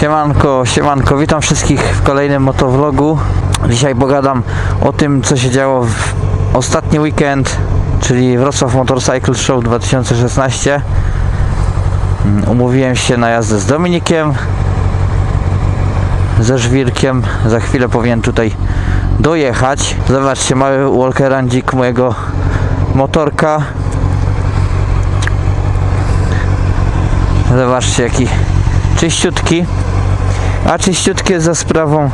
Siemanko, siemanko, witam wszystkich w kolejnym motovlogu. Dzisiaj pogadam o tym, co się działo w ostatni weekend, czyli Wrocław Motorcycle Show 2016. Mm, Umówiłem się na jazdę z Dominikiem, ze Żwirkiem. Za chwilę powinien tutaj dojechać. Zobaczcie, mały walkerandzik mojego motorka. Zobaczcie, jaki czyściutki. A czyściutki jest za sprawą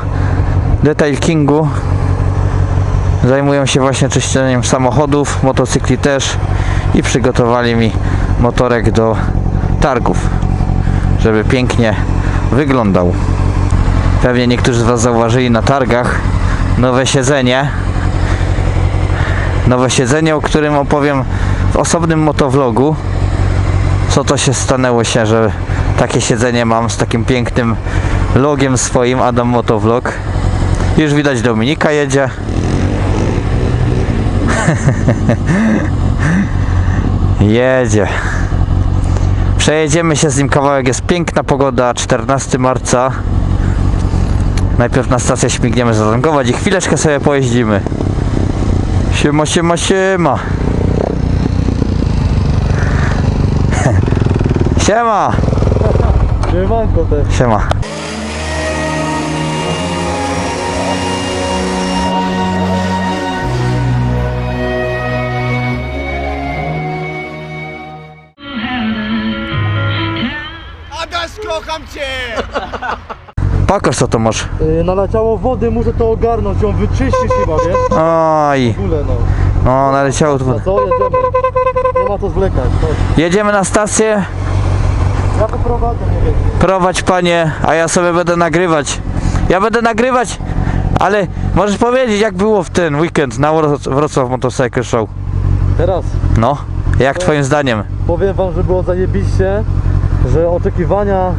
Detail Kingu. Zajmują się właśnie czyszczeniem samochodów, motocykli też i przygotowali mi motorek do targów, żeby pięknie wyglądał. Pewnie niektórzy z Was zauważyli na targach nowe siedzenie. Nowe siedzenie, o którym opowiem w osobnym motovlogu. Co to się stanęło się, że takie siedzenie mam z takim pięknym logiem swoim Adam Motovlog. Już widać Dominika jedzie. jedzie. Przejedziemy się z nim kawałek, jest piękna pogoda, 14 marca. Najpierw na stację śmigniemy zatankować i chwileczkę sobie pojeździmy. Siema, siema, siema. Siema. Siemanko też. Siema. Adaś, kocham cię! Pokaż co to masz. Yy, naleciało wody, muszę to ogarnąć, ją wyczyścić chyba, wiesz? Oj, W ogóle no. no naleciało tu. A co, jedziemy. Nie ma co zwlekać, chodź. Jedziemy na stację, Ja nie wiem. prowadź panie, a ja sobie będę nagrywać. Ja będę nagrywać, ale możesz powiedzieć jak było w ten weekend na Wro- Wrocław Motorcycle Show. Teraz No, jak twoim zdaniem? powiem wam, że było zajebiście, że oczekiwania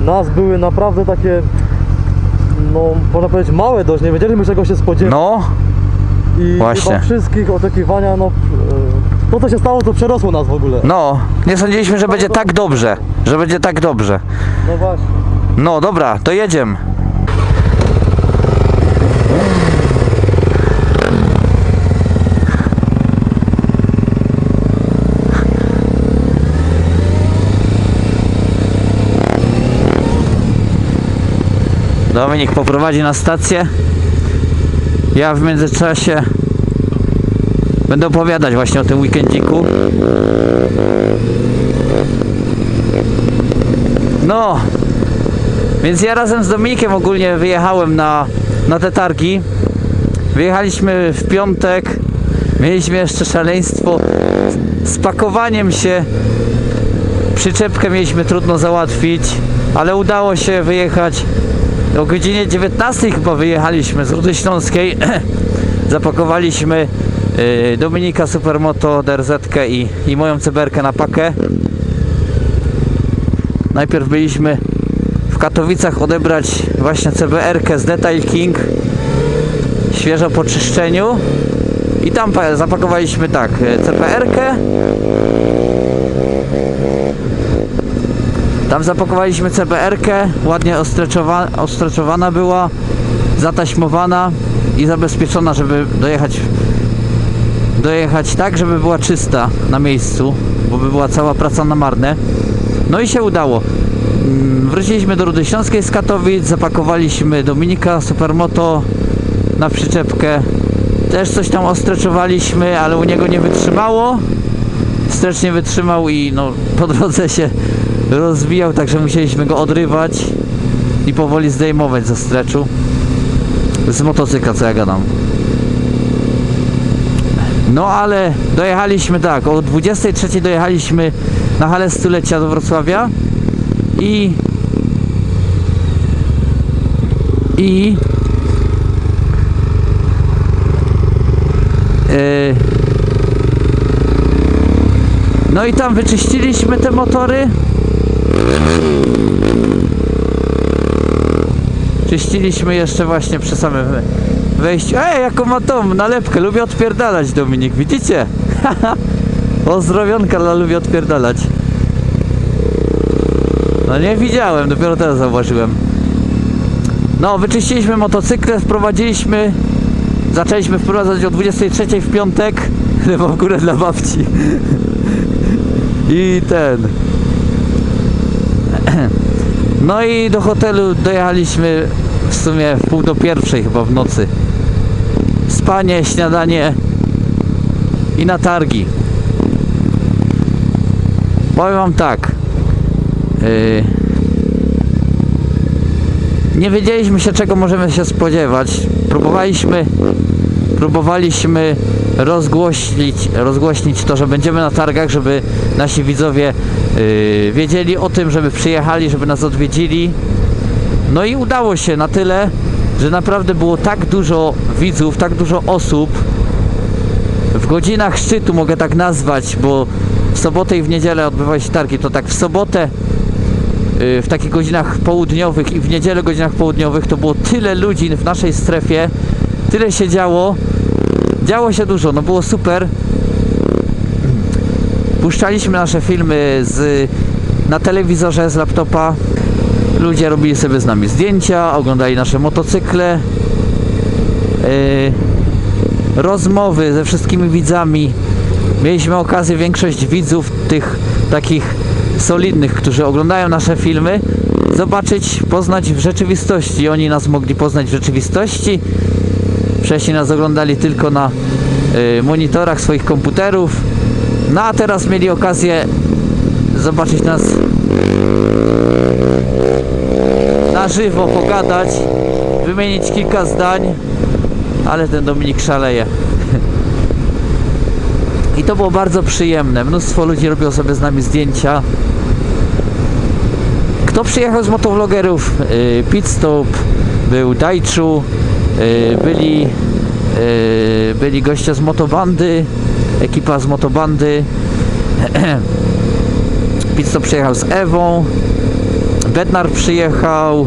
nas były naprawdę takie, no można powiedzieć małe dość, nie wiedzieliśmy czego się spodziewać. No, I właśnie. chyba wszystkich oczekiwania, no to co się stało, to przerosło nas w ogóle. no, nie sądziliśmy, że będzie tak dobrze, że będzie tak dobrze. No właśnie. No dobra, to jedziemy. Dominik poprowadzi na stację. Ja w międzyczasie będę opowiadać właśnie o tym weekendziku. No, więc ja razem z Dominikiem ogólnie wyjechałem na, na te targi. Wyjechaliśmy w piątek. Mieliśmy jeszcze szaleństwo z pakowaniem się. Przyczepkę mieliśmy trudno załatwić, ale udało się wyjechać. O godzinie 19 chyba wyjechaliśmy z Rudy Śląskiej. Zapakowaliśmy Dominika Supermoto, DRZ i, i moją ceberkę na pakę. Najpierw byliśmy w Katowicach odebrać właśnie CBR-kę z Detail King świeżo po czyszczeniu i tam pa- zapakowaliśmy tak e, CBR-kę tam zapakowaliśmy CBR-kę ładnie ostreczowa- ostreczowana była zataśmowana i zabezpieczona żeby dojechać dojechać tak żeby była czysta na miejscu bo by była cała praca na marne no i się udało. Mm, Wróciliśmy do Rudy Śląskiej z Katowic, zapakowaliśmy Dominika Supermoto na przyczepkę. Też coś tam ostreczowaliśmy, ale u niego nie wytrzymało. Strecz nie wytrzymał i no, po drodze się rozbijał, także musieliśmy go odrywać i powoli zdejmować ze streczu. Z motocykla, co ja gadam. No ale dojechaliśmy tak, o 23 dojechaliśmy na halę stulecia do Wrocławia i i yy, no i tam wyczyściliśmy te motory. Czyściliśmy jeszcze właśnie przy samym wejściu ej jaką ma tą nalepkę lubię odpierdalać Dominik widzicie Pozdrowionka dla lubię odpierdalać No nie widziałem, dopiero teraz zauważyłem. No, wyczyściliśmy motocykle, wprowadziliśmy. Zaczęliśmy wprowadzać o 23 w piątek. Chyba w górę dla babci. I ten. No i do hotelu dojechaliśmy w sumie w pół do pierwszej chyba w nocy. Spanie, śniadanie i na targi. Powiem wam tak. Yy, nie wiedzieliśmy się czego możemy się spodziewać. Próbowaliśmy próbowaliśmy rozgłośnić, rozgłośnić to, że będziemy na targach, żeby nasi widzowie yy, wiedzieli o tym, żeby przyjechali, żeby nas odwiedzili. No i udało się na tyle, że naprawdę było tak dużo widzów, tak dużo osób. W godzinach szczytu mogę tak nazwać, bo w sobotę i w niedzielę odbywały się targi, to tak w sobotę y, w takich godzinach południowych i w niedzielę godzinach południowych to było tyle ludzi w naszej strefie, tyle się działo, działo się dużo, no było super. Puszczaliśmy nasze filmy z, na telewizorze z laptopa, ludzie robili sobie z nami zdjęcia, oglądali nasze motocykle, y, rozmowy ze wszystkimi widzami. Mieliśmy okazję większość widzów tych takich solidnych, którzy oglądają nasze filmy, zobaczyć, poznać w rzeczywistości. Oni nas mogli poznać w rzeczywistości. Wcześniej nas oglądali tylko na y, monitorach swoich komputerów. No a teraz mieli okazję zobaczyć nas na żywo, pogadać, wymienić kilka zdań, ale ten Dominik szaleje. I to było bardzo przyjemne. Mnóstwo ludzi robiło sobie z nami zdjęcia. Kto przyjechał z motovlogerów? Yy, Pitstop, był Daichu, yy, byli, yy, byli goście z motobandy, ekipa z motobandy. Pitstop przyjechał z Ewą, Bednar przyjechał,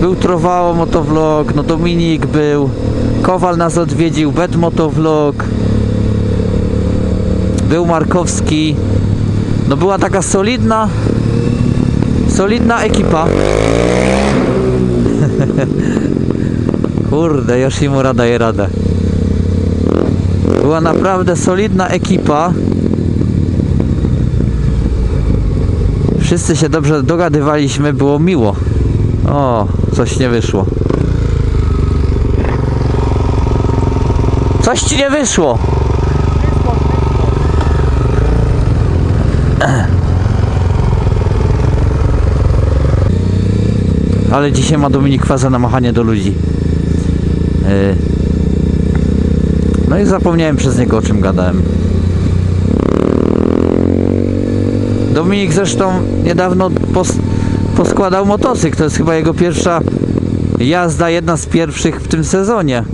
był Trowało motovlog, no Dominik był, Kowal nas odwiedził, Bed motovlog, był Markowski. No była taka solidna, solidna ekipa. Kurde, Yoshimura daje radę. Była naprawdę solidna ekipa. Wszyscy się dobrze dogadywaliśmy, było miło. O, coś nie wyszło. Coś ci nie wyszło. Ale dzisiaj ma Dominik fazę na machanie do ludzi. Yy. No i zapomniałem przez niego o czym gadałem. Dominik zresztą niedawno pos, poskładał motocykl. To jest chyba jego pierwsza jazda, jedna z pierwszych w tym sezonie.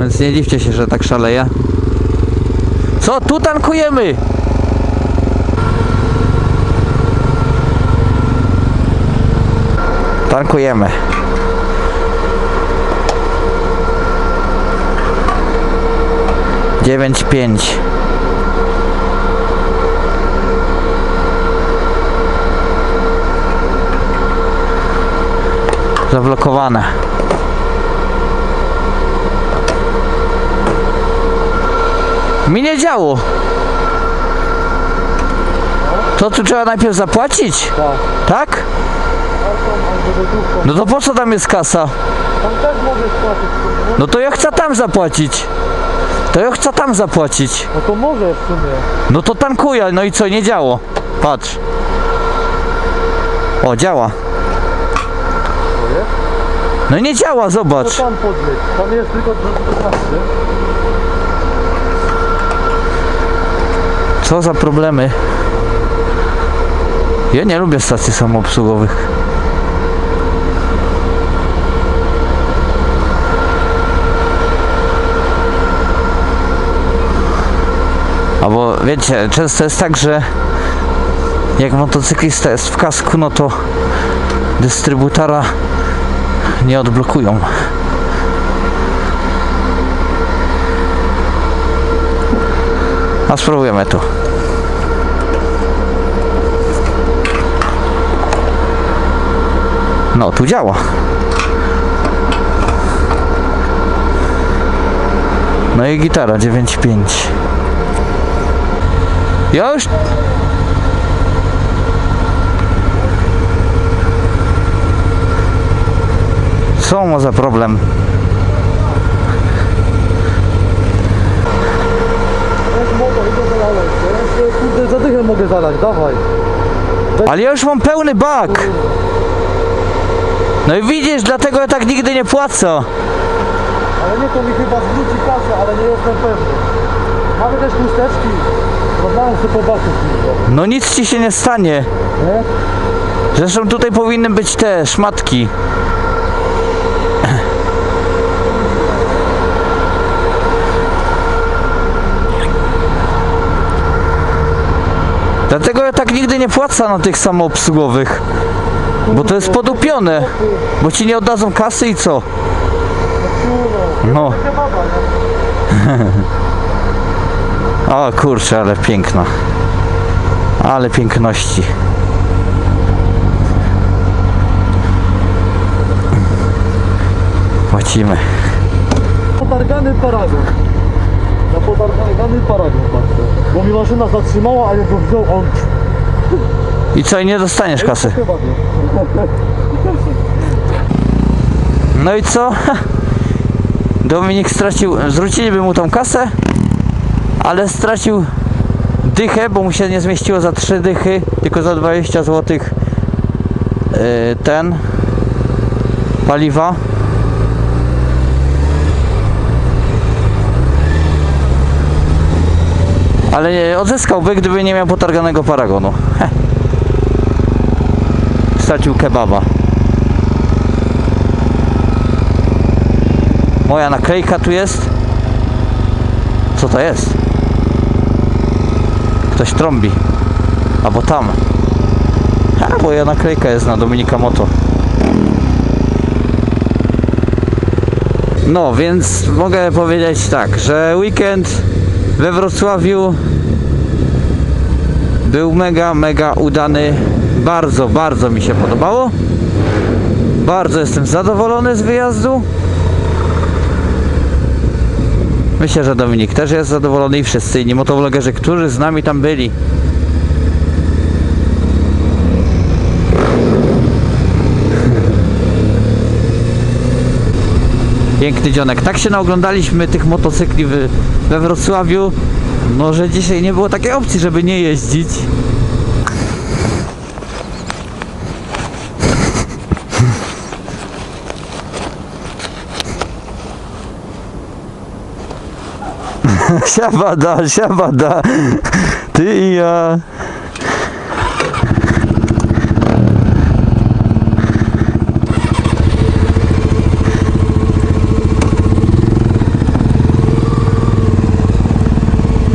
Więc nie dziwcie się, że tak szaleje. Co tu tankujemy? Tankujemy. Dziewięć pięć. Zablokowane. Mi nie działo. To tu trzeba najpierw zapłacić? Tak. Tak? No to po co tam jest kasa? Tam też możesz płacić. No, to ja chcę tam zapłacić. To ja chcę tam zapłacić. no to możesz w sumie. No to tankuję, no i co, nie działo. Patrz. O, działa. No nie działa, To zobacz. tam podjedź. Tam jest tylko 12. Co za problemy. Ja nie lubię stacji samoobsługowych. Albo wiecie, często jest tak, że jak motocyklista jest w kasku, no to dystrybutora nie odblokują. A spróbujemy tu. No, tu działa. No i gitara 9.5. Ja już Co ma za problem? Kurde, za dychę mogę zalać, dawaj. Ale ja już mam pełny bak. No i widzisz, dlatego ja tak nigdy nie płacę. Ale nie, to mi chyba zwróci kasę, ale nie jestem pewny. Mamy też chusteczki. Rozmawiam sobie po baku. No nic ci się nie stanie. Nie? Zresztą tutaj powinny być te szmatki. Dlatego ja tak nigdy nie płacę na tych samoobsługowych. Bo to jest podupione. Bo ci nie oddadzą kasy i co? No. O kurczę, ale piękna. Ale piękności. Płacimy. Potargany paragon. Na potargany paragon patrzę. Bo mi maszyna zatrzymała, a jak go wziął on... I co, i nie dostaniesz kasy. Chyba nie. No i co? Dominik stracił, zwróciliby mu tą kasę, ale stracił dychę, bo mu się nie zmieściło za 3 dychy, tylko za 20 zł ten paliwa. Ale odzyskałby, gdyby nie miał potarganego paragonu. Heh. Stracił kebaba. Moja naklejka tu jest. Co to jest? Ktoś trąbi. Albo tam. A, moja naklejka jest na Dominika Moto. No, więc mogę powiedzieć tak, że weekend we Wrocławiu był mega, mega udany. Bardzo, bardzo mi się podobało. Bardzo jestem zadowolony z wyjazdu. Myślę, że Dominik też jest zadowolony i wszyscy inni motovlogerzy, którzy z nami tam byli. Piękny dzionek. Tak się naoglądaliśmy tych motocykli w, we Wrocławiu, no że dzisiaj nie było takiej opcji, żeby nie jeździć. Siabada, siabada. Ty i ja.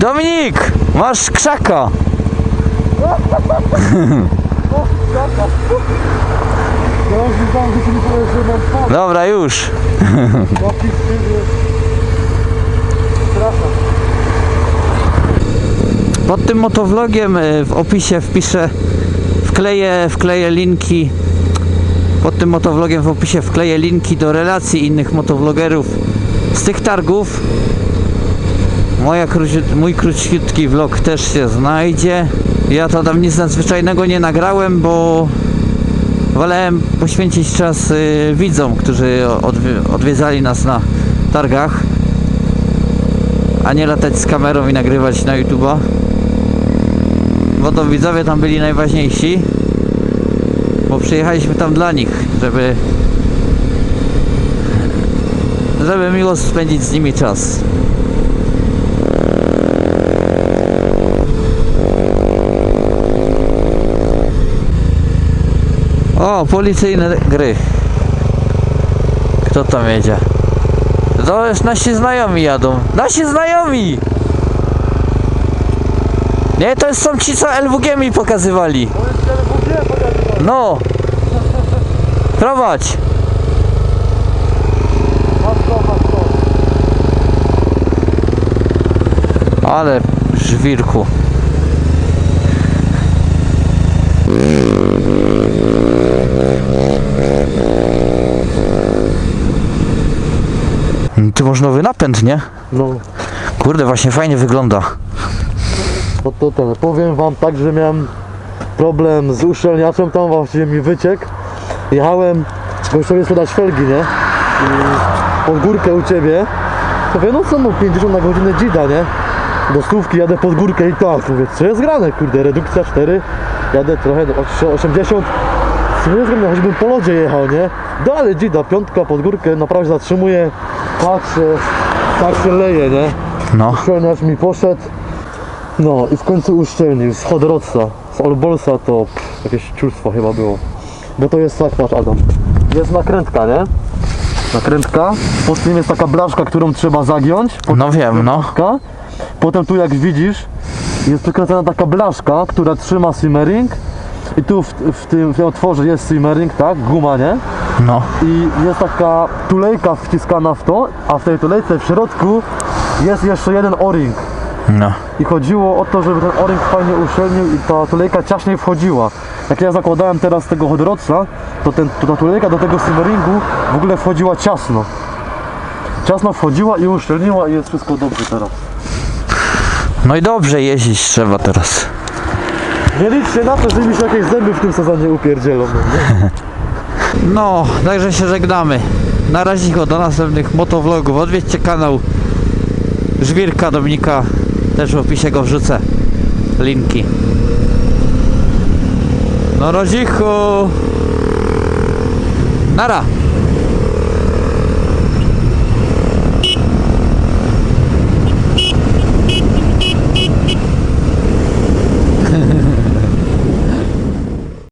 Dominik, masz krzaka. Dobra, już. Pod tym motovlogiem y, w opisie wpiszę, wkleję, wkleję linki. Pod tym motovlogiem w opisie wkleję linki do relacji innych motovlogerów z tych targów. Moja króci- mój króciutki vlog też się znajdzie. Ja to tam nic nadzwyczajnego nie nagrałem, bo wolałem poświęcić czas y, widzom, którzy odwi- odwiedzali nas na targach, a nie latać z kamerą i nagrywać na YouTube'a bo to widzowie tam byli najważniejsi bo przyjechaliśmy tam dla nich żeby żeby miło spędzić z nimi czas o policyjne gry kto tam jedzie to już nasi znajomi jadą nasi znajomi nie, to są ci, co LWG mi pokazywali. No. Prowadź. Ale żwirku. Może nowy napęd, nie? No, Kurde, właśnie fajnie wygląda. no to ten, powiem wam tak, że miałem problem z uszczelniaczem, tam właściwie mi wyciekł. Jechałem gościowi sprzedać felgi, nie? I pod górkę u ciebie. Mówię, no co, no 50 na godzinę dzida, nie? Do stówki jadę pod górkę i tak, mówię, co jest grane, kurde, redukcja 4, jadę trochę, do 80, co jest grane, choćbym po lodzie jechał, nie? Dalej dzida, piątka pod górkę, naprawdę zatrzymuję, patrzę, tak się leje, nie? No. Uszczelniacz mi poszedł. No i w końcu uszczelnił z Hodrotsa, z Olbolsa to pff, jakieś ciulstwo chyba było. Bo to jest tak, patrz Adam. Jest nakrętka, nie? Nakrętka. Pod tym jest taka blaszka, którą trzeba zagiąć. No wiem, no. blaszka. Potem tu jak widzisz jest przykręcona taka blaszka, która trzyma simmering. I tu w, w, tym, w tym otworze jest simmering, tak? Guma, nie? No. i jest taka tulejka wciskana w to, a w tej tulejce w środku jest jeszcze jeden o-ring. No. I chodziło o to, żeby ten o-ring fajnie uszczelnił i ta tulejka ciaśniej wchodziła. Jak ja zakładałem teraz tego Hodrotsa, to, ten, to ta tulejka do tego simmeringu w ogóle wchodziła ciasno. Ciasno wchodziła i uszczelniła i jest wszystko dobrze teraz. No i dobrze jeździć trzeba teraz. Nie liczcie na to, że mi się jakieś zęby w tym sezonie upierdzielą. no także się żegnamy. Na razie do następnych motovlogów. Odwiedźcie kanał Żwirka Dominika. Też w opisie go wrzucę. Linki. No rodzichu. Nara.